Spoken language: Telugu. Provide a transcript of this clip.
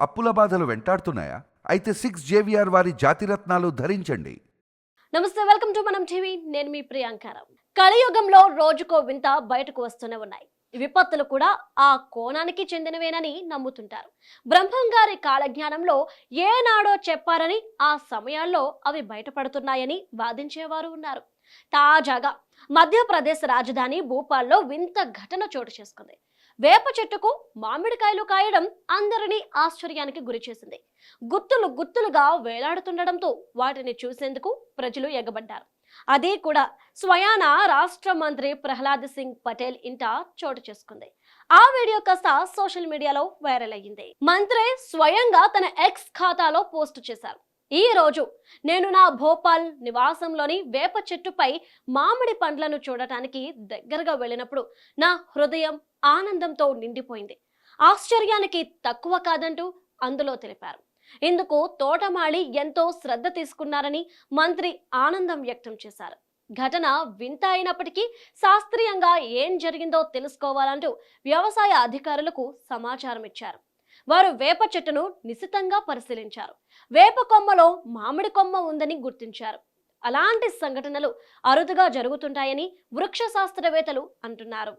అప్పుల బాధలు వెంటాడుతున్నాయా? అయితే సిక్స్ జేవిఆర్ వారి జాతిరత్నాలు ధరించండి. నమస్తే వెల్కమ్ టు మనం టీవీ. నేను మీ ప్రియాంకారం కలియుగంలో రోజుకో వింత బయటకు వస్తూనే ఉన్నాయి. విపత్తులు కూడా ఆ కోణానికి చెందినవేనని నమ్ముతుంటారు. బ్రహ్మం గారి కాలజ్ఞానంలో ఏనాడో చెప్పారని ఆ సమయాల్లో అవి బయటపడుతున్నాయని వాదించేవారు ఉన్నారు. తాజాగా మధ్యప్రదేశ్ రాజధాని భూపాల్లో వింత ఘటన చోటు చేసుకుంది. వేప చెట్టుకు మామిడికాయలు కాయడం అందరినీ ఆశ్చర్యానికి గురిచేసింది గుత్తులు గుత్తులుగా వేలాడుతుండడంతో వాటిని చూసేందుకు ప్రజలు ఎగబడ్డారు. అది కూడా స్వయాన రాష్ట్ర మంత్రి ప్రహ్లాద్ సింగ్ పటేల్ ఇంట చోటు చేసుకుంది. ఆ వీడియో కాస్త సోషల్ మీడియాలో వైరల్ అయ్యింది. మంత్రి స్వయంగా తన ఎక్స్ ఖాతాలో పోస్ట్ చేశారు. ఈ రోజు నేను నా భోపాల్ నివాసంలోని వేప చెట్టుపై మామిడి పండ్లను చూడటానికి దగ్గరగా వెళ్ళినప్పుడు నా హృదయం ఆనందంతో నిండిపోయింది. ఆశ్చర్యానికి తక్కువ కాదంటూ అందులో తెలిపారు. ఇందుకు తోటమాళి ఎంతో శ్రద్ధ తీసుకున్నారని మంత్రి ఆనందం వ్యక్తం చేశారు. ఘటన వింత అయినప్పటికీ శాస్త్రీయంగా ఏం జరిగిందో తెలుసుకోవాలంటూ వ్యవసాయ అధికారులకు సమాచారం ఇచ్చారు. వారు వేప చెట్టును నిశితంగా పరిశీలించారు. వేప కొమ్మలో మామిడి కొమ్మ ఉందని గుర్తించారు. అలాంటి సంఘటనలు అరుదుగా జరుగుతుంటాయని వృక్ష శాస్త్రవేత్తలు అంటున్నారు.